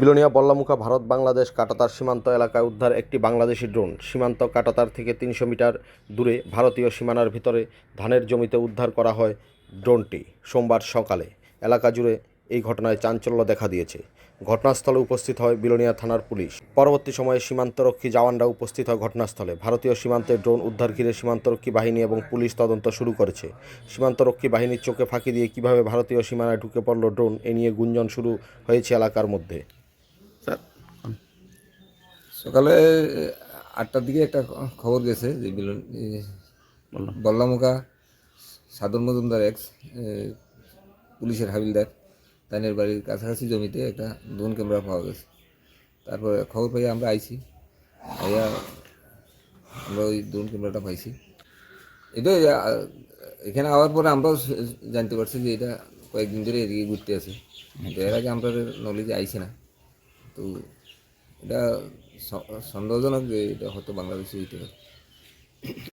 বিলোনিয়া বল্লামুখা ভারত বাংলাদেশ কাটাতার সীমান্ত এলাকায় উদ্ধার একটি বাংলাদেশি ড্রোন। সীমান্ত কাটাতার থেকে তিনশো মিটার দূরে ভারতীয় সীমানার ভিতরে ধানের জমিতে উদ্ধার করা হয় ড্রোনটি। সোমবার সকালে এলাকা জুড়ে এই ঘটনায় চাঞ্চল্য দেখা দিয়েছে। ঘটনাস্থলে উপস্থিত হয় বিলোনিয়া থানার পুলিশ। পরবর্তী সময়ে সীমান্তরক্ষী জওয়ানরা উপস্থিত হয় ঘটনাস্থলে। ভারতীয় সীমান্তে ড্রোন উদ্ধার ঘিরে সীমান্তরক্ষী বাহিনী এবং পুলিশ তদন্ত শুরু করেছে। সীমান্তরক্ষী বাহিনীর চোখে ফাঁকি দিয়ে কীভাবে ভারতীয় সীমানায় ঢুকে পড়ল ড্রোন, এ নিয়ে গুঞ্জন শুরু হয়েছে এলাকার মধ্যে। সকালে আটটার দিকে একটা খবর গেছে যে বল্লামুখা সাদর মজুমদার এক্স পুলিশের হাবিলদার তাদের বাড়ির কাছাকাছি জমিতে একটা ড্রোন ক্যামেরা পাওয়া গেছে। তারপরে খবর পাই আমরা আইছি, আইয়া আমরা ওই ড্রোন ক্যামেরাটা পাইছি। এটা এখানে আওয়ার পরে আমরাও জানতে পারছি যে এটা কয়েকদিন ধরে এদিকে ঘুরতে আছে। এর আগে আমরা নলেজে আইছে না। তো এটা সন্দেহজনক যে এটা হয়তো বাংলাদেশে হইতে পারে